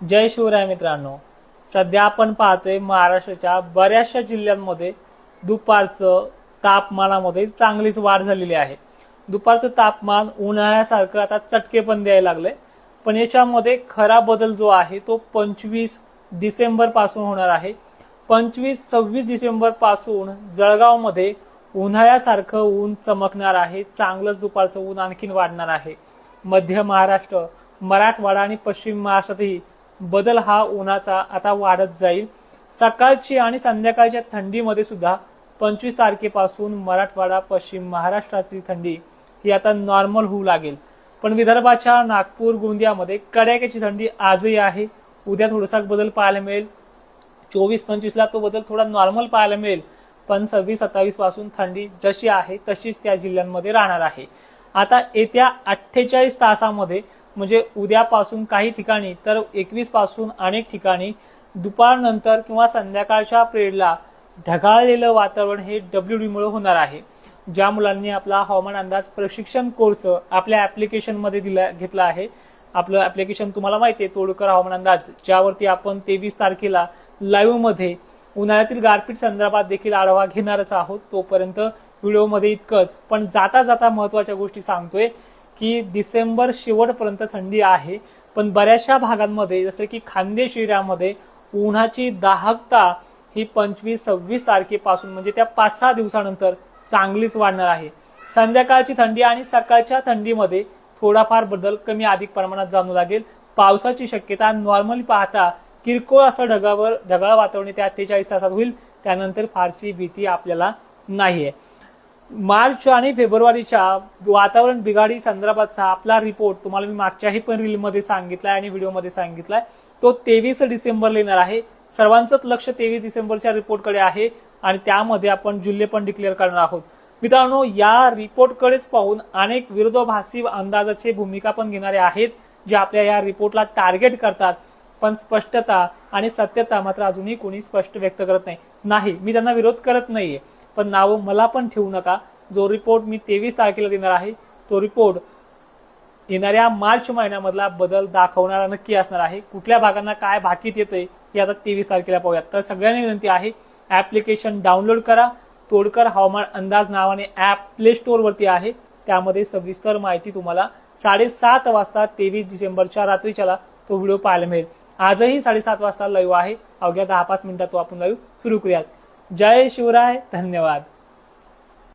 जय शिवराय मित्रांनो. सध्या आपण पाहतोय महाराष्ट्राच्या बऱ्याचशा जिल्ह्यांमध्ये दुपारचं तापमानामध्ये चांगलीच वाढ झालेली आहे. दुपारचं तापमान उन्हाळ्यासारखं आता चटके पण द्यायला लागलंय. पण याच्यामध्ये खरा बदल जो आहे तो पंचवीस डिसेंबरपासून होणार आहे. पंचवीस सव्वीस डिसेंबरपासून जळगावमध्ये उन्हाळ्यासारखं ऊन चमकणार आहे. चांगलंच दुपारचं ऊन आणखीन वाढणार आहे. मध्य महाराष्ट्र मराठवाडा आणि पश्चिम महाराष्ट्रातही बदल हा उन्हाचा आता वाढत जाईल. सकाळची आणि संध्याकाळच्या थंडीमध्ये सुद्धा पंचवीस तारखेपासून मराठवाडा पश्चिम महाराष्ट्राची थंडी ही आता नॉर्मल होऊ लागेल. पण विदर्भाच्या नागपूर गोंदियामध्ये कड्याक्याची थंडी आजही आहे. उद्या थोडासा बदल पाहायला मिळेल. चोवीस पंचवीसला तो बदल थोडा नॉर्मल पाहायला मिळेल. पण सव्वीस सत्तावीसपासून थंडी जशी आहे तशीच त्या जिल्ह्यांमध्ये राहणार आहे. आता येत्या अठ्ठेचाळीस तासामध्ये म्हणजे उद्यापासून काही ठिकाणी तर एकवीसपासून अनेक ठिकाणी दुपारनंतर किंवा संध्याकाळच्या पिरियडला ढगाळलेलं वातावरण हे डब्ल्यू डी मुळे होणार आहे. ज्या मुलांनी आपला हवामान अंदाज प्रशिक्षण कोर्स आपल्या ऍप्लिकेशनमध्ये दिला घेतला आहे. आपलं ऍप्लिकेशन तुम्हाला माहिती आहे तोडकर हवामान अंदाज ज्यावरती आपण तेवीस तारखेला लाईव्हमध्ये उन्हाळ्यातील गारपीट संदर्भात देखील आढावा घेणारच आहोत. तोपर्यंत व्हिडिओमध्ये इतकंच. पण जाता जाता महत्त्वाच्या गोष्टी सांगतोय. की डिसेंबर शेवटपर्यंत थंडी आहे पण बऱ्याचशा भागांमध्ये जसं की खानदेश एरियामध्ये उन्हाची दाहकता ही पंचवीस सव्वीस तारखेपासून म्हणजे त्या पाच सहा दिवसानंतर चांगलीच वाढणार आहे. संध्याकाळची थंडी आणि सकाळच्या थंडीमध्ये थोडाफार बदल कमी अधिक प्रमाणात जाणू लागेल. पावसाची शक्यता नॉर्मली पाहता किरकोळ असं ढगावर ढगाळ वातावरण त्या अठ्ठेचाळीस तासात होईल. त्यानंतर फारशी भीती आपल्याला नाहीये. मार्च आणि फेब्रुवारीच्या वातावरण बिघाडी संदर्भातचा आपला रिपोर्ट तुम्हाला मी मागच्याही पण रीलमध्ये सांगितलाय आणि व्हिडिओमध्ये सांगितलाय. तो तेवीस डिसेंबरला येणार आहे. सर्वांचंच लक्ष तेवीस डिसेंबरच्या रिपोर्टकडे आहे आणि त्यामध्ये आपण जुल्ले पण डिक्लेअर करणार आहोत. मित्रांनो या रिपोर्टकडेच पाहून अनेक विरोधाभासी अंदाजाचे भूमिका पण घेणारे आहेत जे आपल्या या रिपोर्टला टार्गेट करतात. पण स्पष्टता आणि सत्यता मात्र अजूनही कोणी स्पष्ट व्यक्त करत नाही. नाही मी त्यांना विरोध करत नाहीये. पण नावं मला पण ठेवू नका. जो रिपोर्ट मी तेवीस तारखेला देणार आहे तो रिपोर्ट येणाऱ्या मार्च महिन्यामधला बदल दाखवणारा नक्की असणार आहे. कुठल्या भागांना काय भाकीत येते हे आता तेवीस तारखेला पाहूयात. तर सगळ्यांनी विनंती आहे ऍप्लिकेशन डाउनलोड करा. तोडकर हवामान अंदाज नावाने ऍप प्ले स्टोअरवरती आहे. त्यामध्ये सविस्तर माहिती तुम्हाला साडेसात वाजता तेवीस डिसेंबरच्या रात्रीच्याला तो व्हिडिओ पाहायला मिळेल. आजही साडेसात वाजता लाईव्ह आहे. अवघ्या दहा पाच मिनिटात तो आपण लाईव्ह सुरू करूयात. जय शिवराय धन्यवाद.